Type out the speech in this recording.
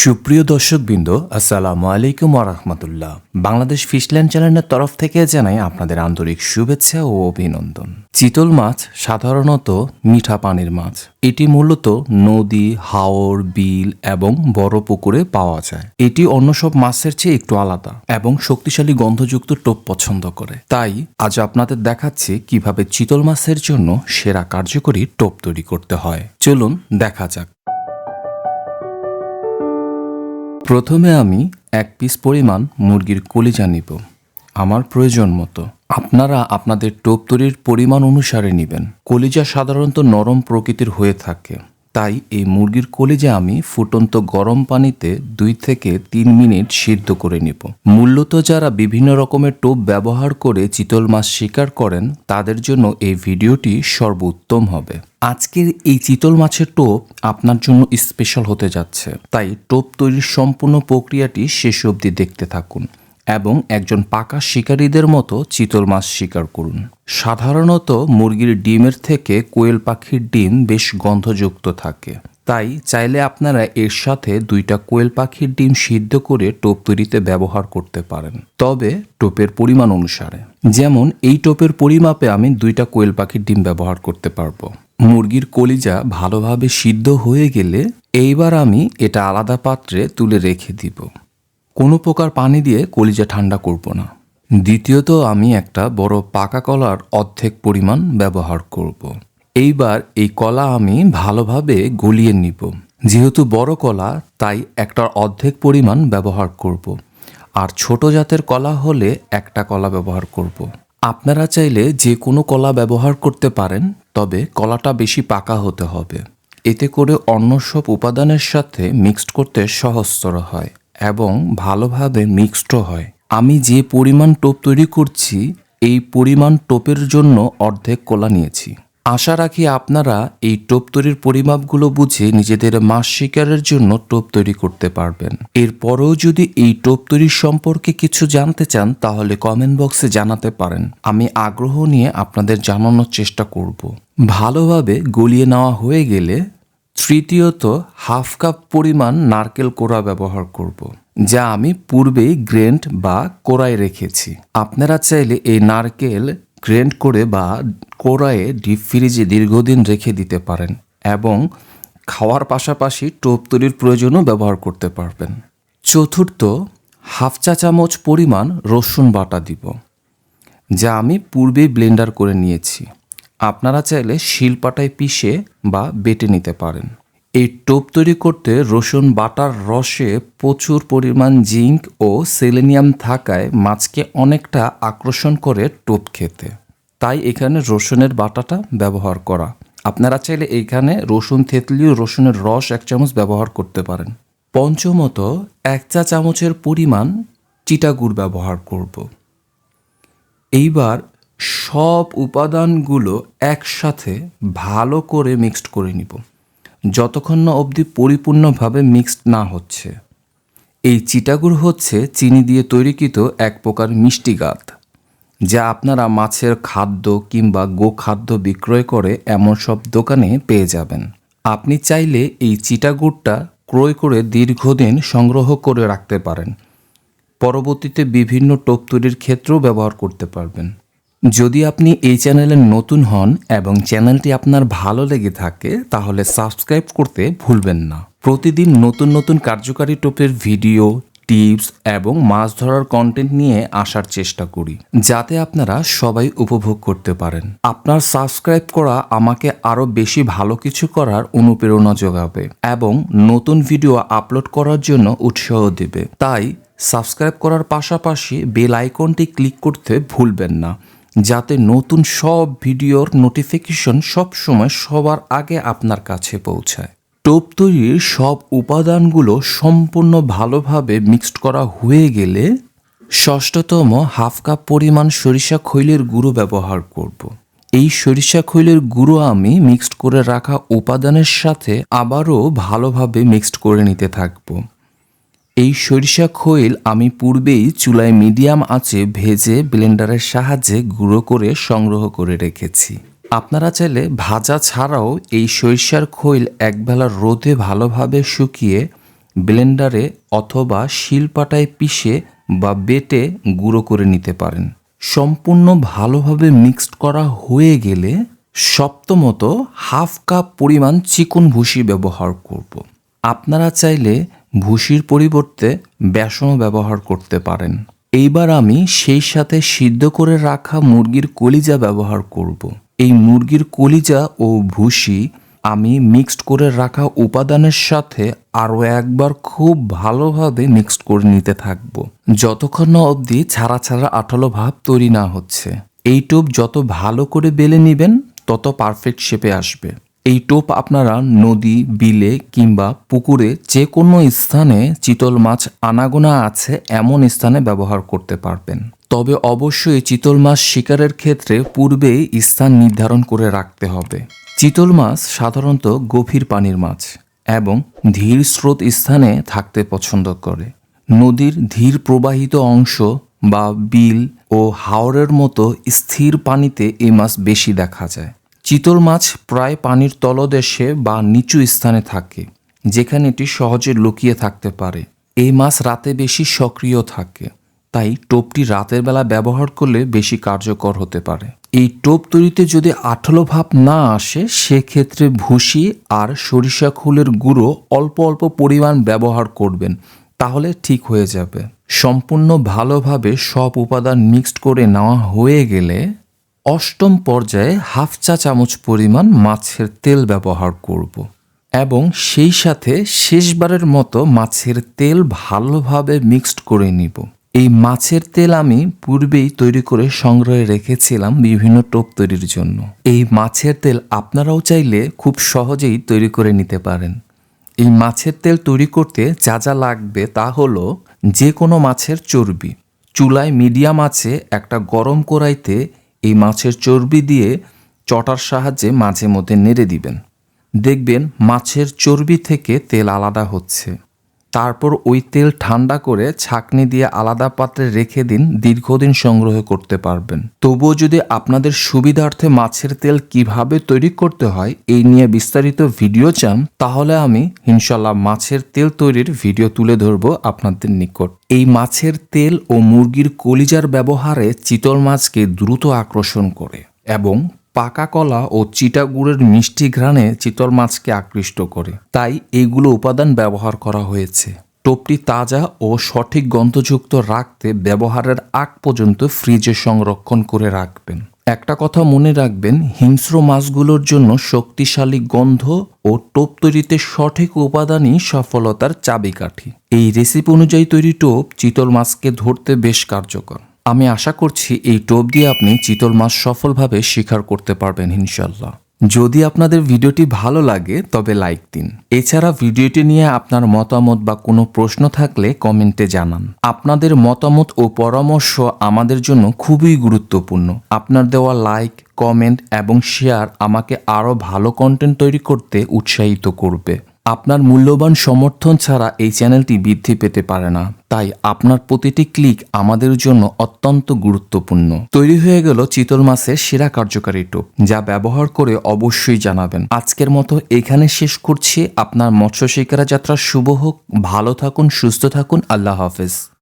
সুপ্রিয় দর্শকবৃন্দ, আসসালামু আলাইকুম ওরহমতুল্লাহ বাংলাদেশ ফিশল্যান্ড চ্যানেলের তরফ থেকে জানাই আপনাদের আন্তরিক শুভেচ্ছা ও অভিনন্দন। চিতল মাছ, সাধারণত মিঠা পানির মাছ। এটি মূলত নদী, হাওর, বিল এবং বড় পুকুরে পাওয়া যায়। এটি অন্য সব মাছের চেয়ে একটু আলাদা এবং শক্তিশালী গন্ধযুক্ত টোপ পছন্দ করে। তাই আজ আপনাদের দেখাচ্ছি কীভাবে চিতল মাছের জন্য সেরা কার্যকরী টোপ তৈরি করতে হয়। চলুন দেখা যাক। প্রথমে আমি এক পিস পরিমাণ মুরগির কলিজা নিব, আমার প্রয়োজন মতো। আপনারা আপনাদের টোপ তৈরির পরিমাণ অনুসারে নেবেন। কলিজা সাধারণত নরম প্রকৃতির হয়ে থাকে। তাই এই মুরগির কলিজা আমি ফুটন্ত গরম পানিতে দুই থেকে তিন মিনিট সিদ্ধ করে নিব। মূলত যারা বিভিন্ন রকমের টোপ ব্যবহার করে চিতল মাছ শিকার করেন, তাদের জন্য এই ভিডিওটি সর্বোত্তম হবে। আজকের এই চিতল মাছের টোপ আপনার জন্য স্পেশাল হতে যাচ্ছে। তাই টোপ তৈরির সম্পূর্ণ প্রক্রিয়াটি শেষ অবধি দেখতে থাকুন। এবং একজন পাকা শিকারীদের মতো চিতল মাছ শিকার করুন। সাধারণত মুরগির ডিমের থেকে কোয়েল পাখির ডিম বেশ গন্ধযুক্ত থাকে। তাই চাইলে আপনারা এর সাথে দুইটা কোয়েল পাখির ডিম সিদ্ধ করে টোপ তৈরিতে ব্যবহার করতে পারেন। তবে টোপের পরিমাণ অনুসারে। যেমন এই টোপের পরিমাপে আমি দুইটা কোয়েল পাখির ডিম ব্যবহার করতে পারব। মুরগির কলিজা ভালোভাবে সিদ্ধ হয়ে গেলে এইবার আমি এটা আলাদা পাত্রে তুলে রেখে দিব। কোনো প্রকার পানি দিয়ে কলিজা ঠান্ডা করব না দ্বিতীয়ত, আমি একটা বড় পাকা কলার অর্ধেক পরিমাণ ব্যবহার করব। এইবার এই কলা আমি ভালোভাবে গলিয়ে নিব যেহেতু বড় কলা, তাই একটার অর্ধেক পরিমাণ ব্যবহার করব। আর ছোট জাতের কলা হলে একটা কলা ব্যবহার করব। আপনারা চাইলে যে কোনো কলা ব্যবহার করতে পারেন, তবে কলাটা বেশি পাকা হতে হবে এতে করে অন্য সব উপাদানের সাথে মিক্সড করতে সহজতর হয় এবং ভালোভাবে মিক্সডও হয়। আমি যে পরিমাণ টোপ তৈরি করছি, এই পরিমাণ টোপের জন্য অর্ধেক কলা নিয়েছি। আশা রাখি আপনারা এই টোপ তৈরির পরিমাপগুলো বুঝে নিজেদের মাস শিকারের জন্য টোপ তৈরি করতে পারবেন। এরপরেও যদি এই টোপ তৈরির সম্পর্কে কিছু জানতে চান, তাহলে কমেন্ট বক্সে জানাতে পারেন। আমি আগ্রহ নিয়ে আপনাদের জানানোর চেষ্টা করব। ভালোভাবে গলিয়ে নেওয়া হয়ে গেলে তৃতীয়ত হাফ কাপ পরিমাণ নারকেল কোড়া ব্যবহার করব। যা আমি পূর্বেই গ্রেন্ড বা কোড়ায় রেখেছি। আপনারা চাইলে এই নারকেল গ্রেন্ড করে বা কোড়ায়ে ডিপ ফ্রিজে দীর্ঘদিন রেখে দিতে পারেন এবং খাওয়ার পাশাপাশি টোপ তৈরির প্রয়োজনও ব্যবহার করতে পারবেন। চতুর্থ, হাফ চা চামচ পরিমাণ রসুন বাটা দিব, যা আমি পূর্বেই ব্লেন্ডার করে নিয়েছি। আপনারা চাইলে শিলপাটায় পিষে বা বেটে নিতে পারেন। এই টোপ তৈরি করতে রসুন বাটার রসে প্রচুর পরিমাণ জিঙ্ক ও সেলেনিয়াম থাকায় মাছকে অনেকটা আকর্ষণ করে টোপ খেতে। তাই এখানে রসুনের বাটাটা ব্যবহার করা। আপনারা চাইলে এখানে রসুন থেতলি রসুনের রস এক চামচ ব্যবহার করতে পারেন। পঞ্চমত, এক চা চামচের পরিমাণ চিটাগুড় ব্যবহার করব। এইবার সব উপাদানগুলো একসাথে ভালো করে মিক্সড করে নিব। যতক্ষণ না অবধি পরিপূর্ণভাবে মিক্সড না হচ্ছে। এই চিটাগুড় হচ্ছে চিনি দিয়ে তৈরিকৃত এক প্রকার মিষ্টি গাত, যা আপনারা মাছের খাদ্য কিংবা গোখাদ্য বিক্রয় করে এমন সব দোকানে পেয়ে যাবেন। আপনি চাইলে এই চিটাগুড়টা ক্রয় করে দীর্ঘদিন সংগ্রহ করে রাখতে পারেন। পরবর্তীতে বিভিন্ন টোপ তৈরির ক্ষেত্রেও ব্যবহার করতে পারবেন। যদি আপনি এই চ্যানেলে নতুন হন এবং চ্যানেলটি আপনার ভালো লেগে থাকে, তাহলে সাবস্ক্রাইব করতে ভুলবেন না। প্রতিদিন নতুন নতুন কার্যকারী টোপের ভিডিও, টিপস এবং মাছ ধরার কন্টেন্ট নিয়ে আসার চেষ্টা করি, যাতে আপনারা সবাই উপভোগ করতে পারেন। আপনার সাবস্ক্রাইব করা আমাকে আরও বেশি ভালো কিছু করার অনুপ্রেরণা যোগাবে এবং নতুন ভিডিও আপলোড করার জন্য উৎসাহ দেবে। তাই সাবস্ক্রাইব করার পাশাপাশি বেল আইকনটি ক্লিক করতে ভুলবেন না। যাতে নতুন সব ভিডিওর নোটিফিকেশন সব সময় সবার আগে আপনার কাছে পৌঁছায় টোপ তৈরির সব উপাদানগুলো সম্পূর্ণ ভালোভাবে মিক্সড করা হয়ে গেলে ষষ্ঠতম হাফ কাপ পরিমাণ সরিষা খৈলের গুঁড়ো ব্যবহার করব। এই সরিষা খৈলের গুঁড়ো আমি মিক্সড করে রাখা উপাদানের সাথে আবারও ভালোভাবে মিক্সড করে নিতে থাকব এই সরিষা খৈল আমি পূর্বেই চুলায় মিডিয়াম আঁচে ভেজে ব্লেন্ডারের সাহায্যে গুঁড়ো করে সংগ্রহ করে রেখেছি আপনারা চাইলে ভাজা ছাড়াও এই সরিষার খৈল একবেলা রোদে ভালোভাবে শুকিয়ে ব্লেন্ডারে অথবা শিলপাটায় পিষে বা বেটে গুঁড়ো করে নিতে পারেন সম্পূর্ণ ভালোভাবে মিক্সড করা হয়ে গেলে সপ্তমত হাফ কাপ পরিমাণ চিকন ভুসি ব্যবহার করব। আপনারা চাইলে ভুসির পরিবর্তে বেসনও ব্যবহার করতে পারেন। এইবার আমি সেই সাথে সিদ্ধ করে রাখা মুরগির কলিজা ব্যবহার করব। এই মুরগির কলিজা ও ভুসি আমি মিক্সড করে রাখা উপাদানের সাথে আরও একবার খুব ভালোভাবে মিক্সড করে নিতে থাকব। যতক্ষণ না অবধি ছাড়া ছাড়া আঠালো ভাব তৈরি না হচ্ছে। এই টোপ যত ভালো করে বেলে নেবেন, তত পারফেক্ট শেপে আসবে। এই টোপ আপনারা নদী, বিলে কিংবা পুকুরে যে কোনো স্থানে চিতল মাছ আনাগোনা আছে, এমন স্থানে ব্যবহার করতে পারবেন। তবে অবশ্যই চিতল মাছ শিকারের ক্ষেত্রে পূর্বেই স্থান নির্ধারণ করে রাখতে হবে। চিতল মাছ সাধারণত গভীর পানির মাছ এবং ধীর স্রোত স্থানে থাকতে পছন্দ করে। নদীর ধীর প্রবাহিত অংশ বা বিল ও হাওরের মতো স্থির পানিতে এই মাছ বেশি দেখা যায়। চিতল মাছ প্রায় পানির তলদেশে বা নিচু স্থানে থাকে, যেখানে এটি সহজে লুকিয়ে থাকতে পারে। এই মাছ রাতে বেশি সক্রিয় থাকে, তাই টোপটি রাতের বেলা ব্যবহার করলে বেশি কার্যকর হতে পারে। এই টোপ তৈরিতে যদি আঠালো ভাব না আসে, সেক্ষেত্রে ভুসি আর সরিষা খুলের গুঁড়ো অল্প অল্প পরিমাণ ব্যবহার করবেন, তাহলে ঠিক হয়ে যাবে। সম্পূর্ণ ভালোভাবে সব উপাদান মিক্সড করে নেওয়া হয়ে গেলে অষ্টম পর্যায়ে হাফ চা চামচ পরিমাণ মাছের তেল ব্যবহার করব এবং সেই সাথে শেষবারের মতো মাছের তেল ভালোভাবে মিক্সড করে নিব। এই মাছের তেল আমি পূর্বেই তৈরি করে সংগ্রহে রেখেছিলাম বিভিন্ন টোপ তৈরির জন্য। এই মাছের তেল আপনারাও চাইলে খুব সহজেই তৈরি করে নিতে পারেন। এই মাছের তেল তৈরি করতে যা যা লাগবে তা হলো যে কোনো মাছের চর্বি। চুলায় মিডিয়াম আছে একটা গরম কড়াইতে এই মাছের চর্বি দিয়ে চটার সাহায্যে মাঝে মধ্যে নেড়ে দিবেন। দেখবেন মাছের চর্বি থেকে তেল আলাদা হচ্ছে। তারপর ওই তেল ঠান্ডা করে ছাকনি দিয়ে আলাদা পাত্রে রেখে দিন, দীর্ঘদিন সংগ্রহ করতে পারবেন। তবুও যদি আপনাদের সুবিধার্থে মাছের তেল কীভাবে তৈরি করতে হয়, এই নিয়ে বিস্তারিত ভিডিও চান, তাহলে আমি ইনশাল্লাহ মাছের তেল তৈরির ভিডিও তুলে ধরবো আপনাদের নিকট। এই মাছের তেল ও মুরগির কলিজার ব্যবহারে চিতল মাছকে দ্রুত আকর্ষণ করে এবং পাকা কলা ও চিটা গুড়ের মিষ্টি ঘ্রাণে চিতল মাছকে আকৃষ্ট করে। তাই এইগুলো উপাদান ব্যবহার করা হয়েছে। টোপটি তাজা ও সঠিক গন্ধযুক্ত রাখতে ব্যবহারের আগ পর্যন্ত ফ্রিজে সংরক্ষণ করে রাখবেন। একটা কথা মনে রাখবেন, হিংস্র মাছগুলোর জন্য শক্তিশালী গন্ধ ও টোপ তৈরিতে সঠিক উপাদানই সফলতার চাবিকাঠি। এই রেসিপি অনুযায়ী তৈরি টোপ চিতল মাছকে ধরতে বেশ কার্যকর। আমি আশা করছি এই টোপ দিয়ে আপনি চিতল মাছ সফলভাবে শিকার করতে পারবেন ইনশাল্লাহ যদি আপনাদের ভিডিওটি ভালো লাগে, তবে লাইক দিন। এছাড়া ভিডিওটি নিয়ে আপনার মতামত বা কোনো প্রশ্ন থাকলে কমেন্টে জানান। আপনাদের মতামত ও পরামর্শ আমাদের জন্য খুবই গুরুত্বপূর্ণ। আপনার দেওয়া লাইক, কমেন্ট এবং শেয়ার আমাকে আরও ভালো কন্টেন্ট তৈরি করতে উৎসাহিত করবে। আপনার মূল্যবান সমর্থন ছাড়া এই চ্যানেলটি বৃদ্ধি পেতে পারে না। তাই আপনার প্রতিটি ক্লিক আমাদের জন্য অত্যন্ত গুরুত্বপূর্ণ। তৈরি হয়ে গেল চিতল মাছের সেরা কার্যকারী টোপ, যা ব্যবহার করে অবশ্যই জানাবেন। আজকের মতো এখানে শেষ করছি। আপনার মৎস্য শিকারা যাত্রা শুভ হোক। ভালো থাকুন, সুস্থ থাকুন। আল্লাহ হাফেজ।